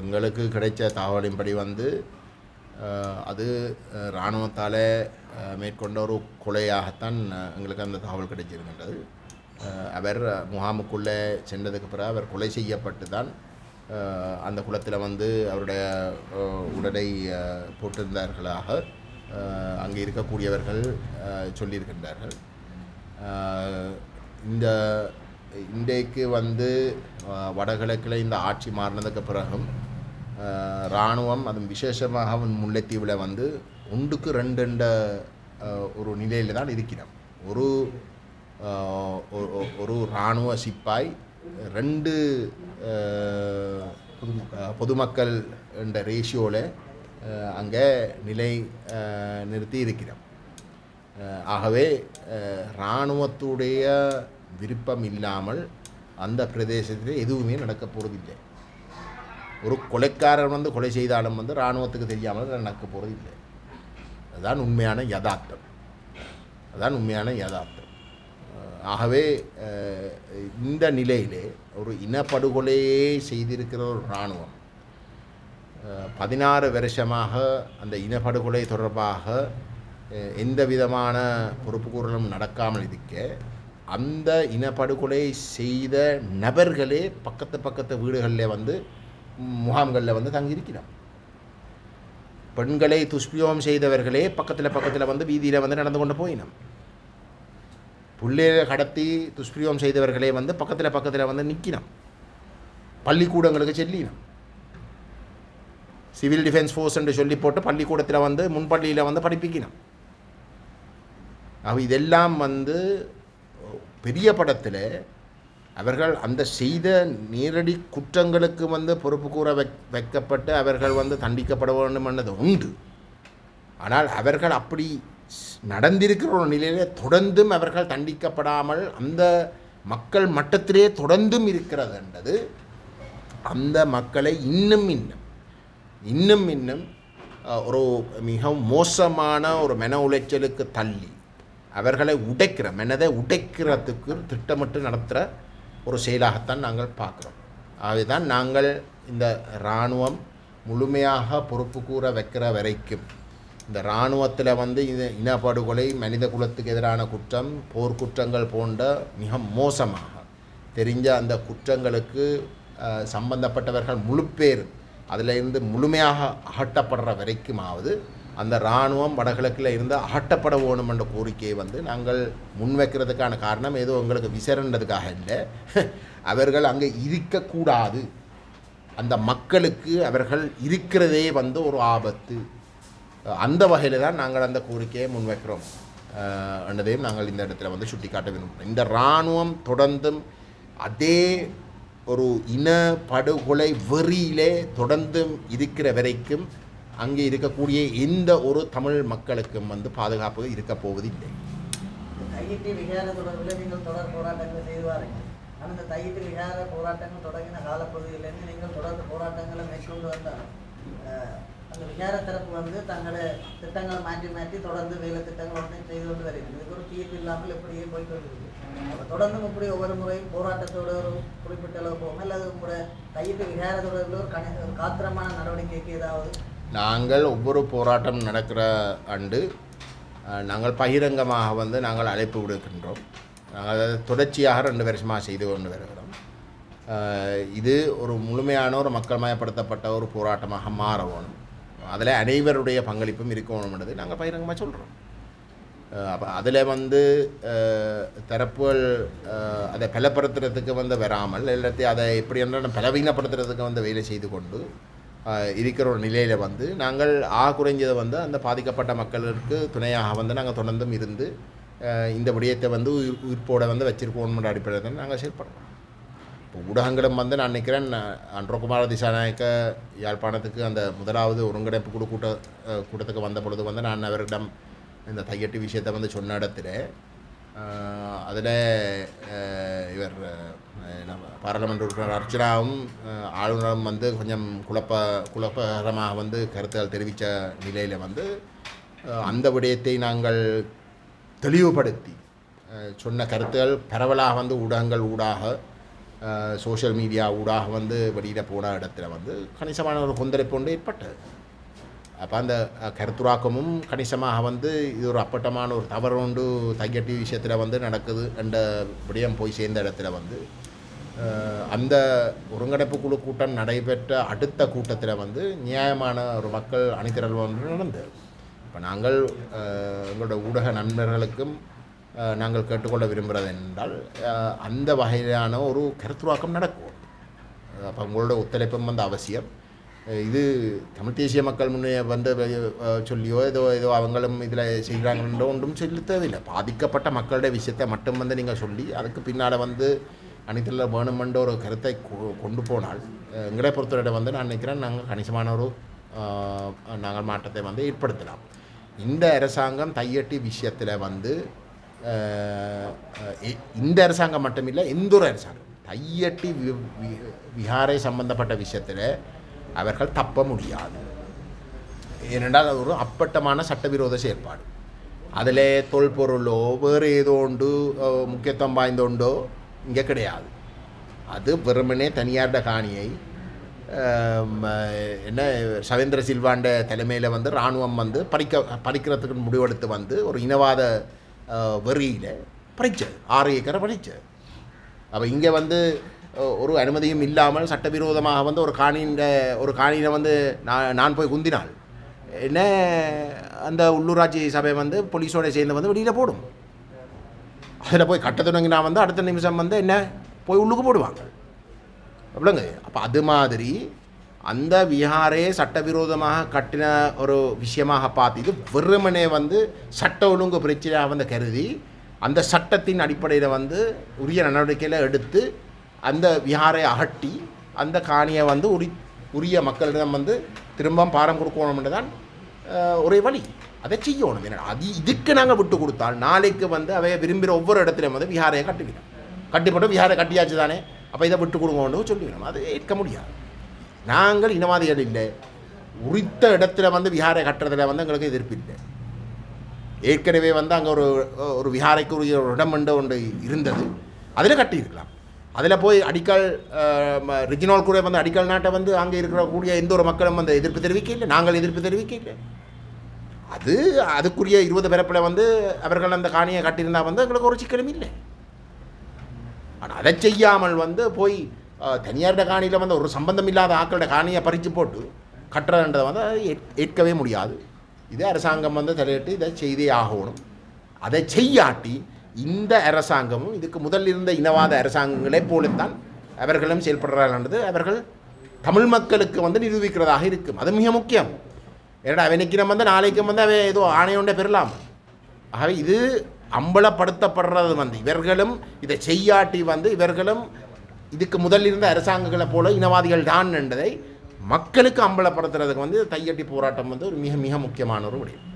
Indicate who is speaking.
Speaker 1: எங்களுக்கு கிடைச்ச தகவலின்படி வந்து அது இராணுவத்தால் மேற்கொண்ட ஒரு கொலையாகத்தான் எங்களுக்கு அந்த தகவல் கிடைச்சிருக்கின்றது. அவர் முகாமுக்குள்ளே சென்றதுக்கு பிறகு அவர் கொலை செய்யப்பட்டு தான் அந்த குளத்தில் வந்து அவருடைய உடலை போட்டிருந்தார்களாக அங்கே இருக்கக்கூடியவர்கள் சொல்லியிருக்கின்றார்கள். இந்த இன்றைக்கு வந்து வடகிழக்கில் இந்த ஆட்சி மாறினதுக்கு பிறகும் இராணுவம் அதுவும் விசேஷமாக அவன் முல்லைத்தீவில் வந்து ஒன்றுக்கு ரெண்டுண்ட ஒரு நிலையில் தான் இருக்கிறோம் ஒரு ஒரு- இராணுவ சிப்பாய் ரெண்டு பொதுமக்கள் என்ற ரேஷியோவில் அங்கே நிலை நிறுத்தி இருக்கிறோம் ஆகவே இராணுவத்துடைய விருப்பம் இல்லாமல் அந்த பிரதேசத்தில் எதுவுமே நடக்க போகிறதில்லை ஒரு கொலைக்காரன் வந்து கொலை செய்தாலும் வந்து இராணுவத்துக்கு தெரியாமல் நடக்க போகிறதில்லை அதுதான் உண்மையான யதார்த்தம். அதுதான் உண்மையான யதார்த்தம். ஆகவே இந்த நிலையிலே ஒரு இனப்படுகொலையே செய்திருக்கிற ஒரு இராணுவம் பதினாறு வருஷமாக அந்த இனப்படுகொலை தொடர்பாக எந்த விதமான பொறுப்புக்கூறலும் நடக்காமல் இருக்க அந்த இனப்படுகொலை செய்த நபர்களே பக்கத்து பக்கத்து வீடுகளில் வந்து முகாம்களில் வந்து தங்கியிருக்கிறார் பெண்களை துஷ்பியோகம் செய்தவர்களே பக்கத்தில் பக்கத்தில் வந்து வீதியில் வந்து நடந்து கொண்டு போயினோம். பிள்ளைகளை கடத்தி துஷ்பிரியோகம் செய்தவர்களே வந்து பக்கத்தில் பக்கத்தில் வந்து நிற்கினோம் பள்ளிக்கூடங்களுக்கு செல்லினோம். சிவில் டிஃபென்ஸ் ஃபோர்ஸ் என்று சொல்லி போட்டு பள்ளிக்கூடத்தில் வந்து முன்பள்ளியில் வந்து படிப்பிக்கணும் அவ இதெல்லாம் வந்து பெரிய படத்தில் அவர்கள் அந்த செய்த நேரடி குற்றங்களுக்கு வந்து பொறுப்பு கூற வைக் வைக்கப்பட்டு அவர்கள் வந்து தண்டிக்கப்பட வேண்டும் என்றது உண்டு. ஆனால் அவர்கள் அப்படி நடந்திருக்கிற ஒரு நிலையிலே தொடர்ந்தும் அவர்கள் தண்டிக்கப்படாமல் அந்த மக்கள் மட்டத்திலே தொடர்ந்தும் இருக்கிறது என்றது அந்த மக்களை இன்னும் இன்னும் இன்னும் இன்னும் ஒரு மிகவும் மோசமான ஒரு மன உளைச்சலுக்கு தள்ளி அவர்களை உடைக்கிற மனதை உடைக்கிறதுக்கு திட்டமிட்டு நடத்துகிற ஒரு செயலாகத்தான் நாங்கள் பார்க்குறோம். ஆகவேதான் நாங்கள் இந்த இராணுவம் முழுமையாக பொறுப்பு கூற வைக்கிற வரைக்கும் இந்த இராணுவத்தில் வந்து இது இனப்படுகொலை மனித குலத்துக்கு எதிரான குற்றம் போர்க்குற்றங்கள் போன்ற மிக மோசமாக தெரிஞ்ச அந்த குற்றங்களுக்கு சம்பந்தப்பட்டவர்கள் முழு பேர் முழுமையாக அகட்டப்படுற வரைக்குமாவது அந்த இராணுவம் வடகிழக்கில் இருந்து அகட்டப்பட வேணும் என்ற கோரிக்கையை வந்து நாங்கள் முன்வைக்கிறதுக்கான காரணம் ஏதோ எங்களுக்கு விசரன்றதுக்காக இல்லை. அவர்கள் அங்கே இருக்கக்கூடாது. அந்த மக்களுக்கு அவர்கள் இருக்கிறதே வந்து ஒரு ஆபத்து. அந்த வகையில் தான் நாங்கள் அந்த கோரிக்கையை முன்வைக்கிறோம். அஹ், என்றதையும் நாங்கள் இந்த இடத்துல வந்து சுட்டிக்காட்ட விரும்புகிறோம். இந்த இராணுவம் தொடர்ந்தும் அதே ஒரு இன படுகொலை வெறியிலே தொடர்ந்தும் இருக்கிற வரைக்கும் அங்கே இருக்கக்கூடிய எந்த ஒரு தமிழ் மக்களுக்கும் வந்து பாதுகாப்பு இருக்க போவதில்லை.
Speaker 2: தையிட்டு விகார தொடர்பில் நீங்கள் தொடர் போராட்டங்களை செய்து வாருங்கள் ஆனால் இந்த தையிட்டு விகார போராட்டங்கள் தொடங்கின காலப்பகுதியிலேருந்து நீங்கள் தொடர்ந்து போராட்டங்களை மேற்கொண்டு வந்தால் அந்த விகார தரப்பு வந்து தங்களை திட்டங்களை மாற்றி மாற்றி தொடர்ந்து வேலை திட்டங்கள் ஒன்றை செய்து கொண்டு வருகிறது. இதுக்கு ஒரு தீர்வு இல்லாமல் இப்படியே போயிட்டு வருகிறது அப்ப தொடர்ந்து இப்படி ஒவ்வொரு முறையும் போராட்டத்தோட ஒரு குறிப்பிட்ட அளவு போகும். அல்லது கூட தையிட்டு விகார தொடர்பில் ஒரு கணி ஒரு காத்திரமான நடவடிக்கைக்கு ஏதாவது
Speaker 1: நாங்கள் ஒவ்வொரு போராட்டம் நடக்கிற ஆண்டு நாங்கள் பகிரங்கமாக வந்து நாங்கள் அழைப்பு விடுக்கின்றோம். நாங்கள் அதை தொடர்ச்சியாக ரெண்டு வருஷமாக செய்து கொண்டு வருகிறோம். இது ஒரு முழுமையான ஒரு மக்கள் மயப்படுத்தப்பட்ட ஒரு போராட்டமாக மாற வேணும் அதில் அனைவருடைய பங்களிப்பும் இருக்கணும்ன்றது நாங்கள் பகிரங்கமாக சொல்கிறோம். அப்போ அதில் வந்து தரப்புகள் அதை பலப்படுத்துறதுக்கு வந்து வராமல் எல்லாத்தையும் அதை எப்படி என்றாலும் பலவீனப்படுத்துறதுக்கு வந்து வேலை செய்து கொண்டு இருக்கிற ஒரு நிலையில் வந்து நாங்கள் ஆ குறைஞ்சதை வந்து அந்த பாதிக்கப்பட்ட மக்களுக்கு துணையாக வந்து நாங்கள் தொடர்ந்தும் இருந்து இந்த விடயத்தை வந்து உயிர் உயிர்ப்போட வந்து வச்சிருக்கோம்ன்ற அடிப்படையில் தான் நாங்கள் செயல்படுறோம். இப்போ ஊடகங்களும் வந்து நான் நினைக்கிறேன் அன்றகுமார திசாநாயக்க யாழ்ப்பாணத்துக்கு அந்த முதலாவது ஒருங்கிணைப்பு குழு கூட்ட கூட்டத்துக்கு வந்த பொழுது வந்து நான் அவரிடம் இந்த தையட்டு விஷயத்தை வந்து சொன்ன இடத்துல அதில் இவர் பாராளுமன்ற உறுப்பினர் அர்ச்சனாவும் ஆளுநரும் வந்து கொஞ்சம் குழப்ப குழப்பகரமாக வந்து கருத்துக்கள் தெரிவித்த நிலையில் வந்து அந்த விடயத்தை நாங்கள் தெளிவுபடுத்தி சொன்ன கருத்துக்கள் பரவலாக வந்து ஊடகங்கள் ஊடாக சோஷியல் மீடியா ஊடாக வந்து வெளியிட போன இடத்துல வந்து கணிசமான ஒரு கொந்தளிப்பு ஒன்று ஏற்பட்டது. அப்போ அந்த கருத்துராக்கமும் கணிசமாக வந்து இது ஒரு அப்பட்டமான ஒரு தவறு ஒன்று தையட்டி விஷயத்தில் வந்து நடக்குது என்ற விடயம் போய் சேர்ந்த இடத்துல வந்து அந்த ஒருங்கிணைப்பு குழு கூட்டம் நடைபெற்ற அடுத்த கூட்டத்தில் வந்து நியாயமான ஒரு மக்கள் அணிதிரள் ஒன்று நடந்தது. இப்போ நாங்கள் எங்களோட ஊடக நண்பர்களுக்கும் நாங்கள் கேட்டுக்கொள்ள விரும்புகிறது என்றால் அந்த வகையிலான ஒரு கருத்துருவாக்கம் நடக்கும். அப்போ உங்களோட ஒத்துழைப்பும் வந்து அவசியம். இது தமிழ் தேசிய மக்கள் முன்னே வந்து சொல்லியோ ஏதோ ஏதோ அவங்களும் இதில் செய்கிறாங்கன்றோ ஒன்றும் சொல்லி தேவையில்லை. பாதிக்கப்பட்ட மக்களுடைய விஷயத்தை மட்டும் வந்து நீங்கள் சொல்லி அதுக்கு பின்னால் வந்து அனைத்துல வேணுமென்ற ஒரு கருத்தை கொண்டு போனால் எங்களை பொறுத்தவரை வந்து நான் நினைக்கிறேன் நாங்கள் கணிசமான ஒரு நாங்கள் மாற்றத்தை வந்து ஏற்படுத்தலாம். இந்த அரசாங்கம் தையட்டி விஷயத்தில் வந்து இந்த அரசாங்கம் மட்டுமில்லை எந்த ஒரு அரசாங்கம் தையட்டி வி- விஹாரை சம்பந்தப்பட்ட விஷயத்தில் அவர்கள் தப்ப முடியாது. ஏனென்றால் அது ஒரு அப்பட்டமான சட்டவிரோத செயற்பாடு. அதில் தொல்பொருளோ வேறு ஏதோ உண்டு முக்கியத்துவம் வாய்ந்த ஒன்றோ இங்கே கிடையாது. அது வெறுமனே தனியார்ட காணியை என்ன சவேந்திர சில்வாண்ட தலைமையில் வந்து இராணுவம் வந்து பறிக்க பறிக்கிறதுக்கு முடிவெடுத்து வந்து ஒரு இனவாத வெறியில் பறிச்சது. ஆறு ஏக்கரை பறிச்சது. அப்போ இங்கே வந்து ஒரு அனுமதியும் இல்லாமல் சட்டவிரோதமாக வந்து ஒரு காணின்ற ஒரு காணியில் வந்து நான் நான் போய் குந்தினால் என்ன அந்த உள்ளூராட்சி சபை வந்து போலீஸோட சேர்ந்து வந்து வெளியில் போடும். அதில் போய் கட்ட தொடங்கினா வந்து அடுத்த நிமிஷம் வந்து என்ன போய் உள்ளுக்கு போடுவாங்க. எவ்வளோங்க அப்போ அது மாதிரி அந்த விஹாரே சட்டவிரோதமாக கட்டின ஒரு விஷயமாக பார்த்து இது வெறுமனே வந்து சட்ட ஒழுங்கு பிரச்சனையாக வந்து கருதி அந்த சட்டத்தின் அடிப்படையில் வந்து உரிய நடவடிக்கையில் எடுத்து அந்த விஹாரை அகட்டி அந்த காணியை வந்து உரி உரிய மக்களிடம் வந்து திரும்ப பாரம் கொடுக்கணும்னு தான் ஒரே வழி. அதை செய்யணும். அது இதுக்கு நாங்கள் விட்டு கொடுத்தால் நாளைக்கு வந்து அவைய விரும்புகிற ஒவ்வொரு இடத்துலையும் வந்து விஹாரையை கட்டிக்கணும் கட்டிப்பட்டு விஹாரை கட்டியாச்சு தானே? அப்போ இதை விட்டு கொடுங்கன்னு சொல்லிடணும் அது ஏற்க முடியாது. நாங்கள் இனவாதிகள் இல்லை. உரித்த இடத்துல வந்து விஹாரை கட்டுறதுல வந்து எங்களுக்கு எதிர்ப்பு இல்லை. ஏற்கனவே வந்து அங்கே ஒரு ஒரு விஹாரைக்கு உரிய ஒரு இடம் என்று ஒன்று இருந்தது. அதில் கட்டியிருக்கலாம். அதில் போய் அடிக்கல் ரிஜினால் கூட வந்து அடிக்கல் நாட்டை வந்து அங்கே இருக்கிற கூடிய எந்த ஒரு மக்களும் வந்து எதிர்ப்பு தெரிவிக்க இல்லை நாங்கள் எதிர்ப்பு தெரிவிக்க இல்லை அது அதுக்குரிய இருபது பிறப்பில் வந்து அவர்கள் அந்த காணியை கட்டியிருந்தால் வந்து எங்களுக்கு ஒரு சிக்கலும் இல்லை. ஆனால் அதை செய்யாமல் வந்து போய் அஹ், தனியார்ட காணியில் வந்து ஒரு சம்பந்தம் இல்லாத ஆக்களோட காணியை பறித்து போட்டு கட்டுறதுன்றதை வந்து ஏற்கவே முடியாது. இது அரசாங்கம் வந்து தலையிட்டு இதை செய்தே ஆகணும். அதை செய்யாட்டி இந்த அரசாங்கமும் இதுக்கு முதல் இருந்த இனவாத அரசாங்கங்களைப் போலத்தான் அவர்களும் செயல்படுறாங்கன்றது அவர்கள் தமிழ் மக்களுக்கு வந்து நிரூபிக்கிறதாக இருக்கும். அது மிக முக்கியம். ஏன்னா அவனுக்கு வந்து நாளைக்கு வந்து அவன் ஏதோ ஆணையோண்டே பெறலாம். ஆகவே இது அம்பலப்படுத்தப்படுறது வந்து இவர்களும் இதை செய்யாட்டி வந்து இவர்களும் இதுக்கு முதல் இருந்த அரசாங்கங்களை போல இனவாதிகள் தான் என்றதை மக்களுக்கு அம்பலப்படுத்துறதுக்கு வந்து தையட்டி போராட்டம் வந்து ஒரு மிக மிக முக்கியமான ஒரு விடயம்